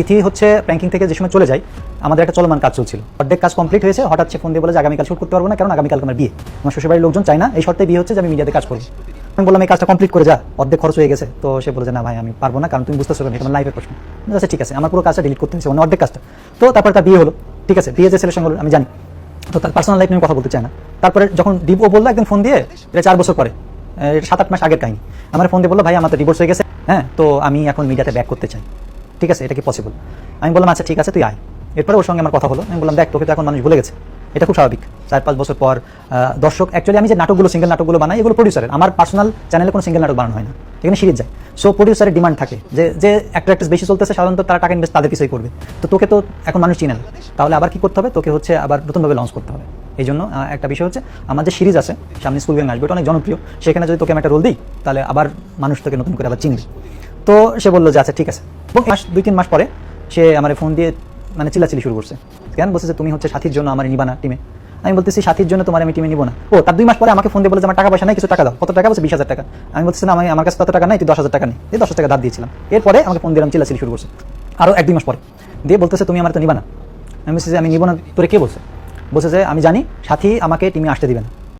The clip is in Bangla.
তিথি হচ্ছে প্র্যাঙ্কিং থেকে যে সময় চলে যায় আমাদের একটা চলমান কাজ চলছিল। অর্ধেক কাজ কমপ্লিট হয়েছে হঠাৎ সে ফোন দিয়ে বলে যে আগামীকাল শুট করতে পারব না কারণ আগামীকাল আমার বিয়ে। আমার শ্বশুরবাড়ির লোকজন চায় না এই শর্তে বিয়ে হচ্ছে যে আমি মিডিয়াতে কাজ করব। আমি বললাম এই কাজটা কমপ্লিট করে যা অর্ধেক খরচ হয়ে গেছে। তো সে বলে যে না ভাই আমি পারব না কারণ তুমি বুঝতেছো না লাইফের প্রশ্ন। আচ্ছা ঠিক আছে আমার পুরো কাজটা ডিলিট করতে হয়েছে মানে অর্ধেক কাজটা। তো তারপর তার বিয়ে হলো ঠিক আছে বিয়ে যে ছেলের সঙ্গে হলো, আমি জানি। তো তার পার্সোনাল লাইফ নিয়ে কথা বলতে চায় না। তারপরে যখন দিব ও বলল একদিন ফোন দিয়ে এটা চার বছর পরে সাত আট মাস আগের কাহিনী। আমার ফোন দিয়ে বলল ভাই আমার তো ডিভোর্স হয়ে গেছে। হ্যাঁ তো আমি এখন মিডিয়াতে ব্যাক করতে চাই। ঠিক আছে, এটা কি পসিবল আমি বললাম আচ্ছা ঠিক আছে, তুই আয়। এরপরে ওর সঙ্গে আমার কথা হলো। আমি বললাম, দেখ, তোকে তো এখন মানুষ ভুলে গেছে। এটা খুব স্বাভাবিক। চার পাঁচ বছর পর দর্শক অ্যাকচুয়ালি আমি যে নাটকগুলো সিঙ্গেল নাটকগুলো বানাই, এগুলো প্রডিউসারের আমার পার্সোনাল চ্যানেলে কোনো সিঙ্গেল নাটক বানানো হয় না। এখানে সিরিজ যায়। সো প্রডিউসারের ডিমান্ড থাকে যে যে অ্যাক্টর অ্যাক্ট্রেস বেশি চলতেছে, সাধারণত তারা টাকা ইনভেস্ট তাদের পিছিয়ে করবে। তো তোকে তো এখন মানুষ চিনে না। তাহলে আবার কি করতে হবে? তোকে হচ্ছে আবার নতুনভাবে লঞ্চ করতে হবে। এই জন্য একটা বিষয় হচ্ছে, আমার যে সিরিজ আছে, সামনে স্কুল গ্যাং আসবে অনেক জনপ্রিয়। সেখানে যদি তোকে আমি একটা রোল দিই, তাহলে আবার মানুষ তোকে নতুন করে আবার চিনবে। তো সে বলল যে আচ্ছা ঠিক আছে। এবং মাস, দুই, তিন মাস পরে সে আমার ফোন দিয়ে মানে চিল্লাচিল্লি শুরু করছে। কেন? বলছে যে, তুমি হচ্ছে সাথীর জন্য আমার নিবা না টিমে আমি বলতেছি, সাথীর জন্য তোমার আমি টিমে নিব না। ও, তার দুই মাস পরে আমাকে ফোন দিয়ে বলে আমার টাকা পয়সা নাই, কিছু টাকা দাও। কত টাকা? বলছে, বিশ হাজার টাকা। আমি বলছি না, আমি, আমার কাছে তত টাকা নাই, তুই দশ হাজার টাকা নেই দশ টাকা দাঁত দিয়েছিলাম। এরপরে আমাকে ফোন দিলাম চিল্লাচিল্লি শুরু করছে। আরও এক, দুই মাস পরে। দিয়ে বলতেছে, তুমি আমার তো নিবা না। আমি বলছি যে আমি নিব না। তোরে কে বলছে? বলছে যে, আমি জানি, সাথী আমাকে টিমে আসতে দিবে না।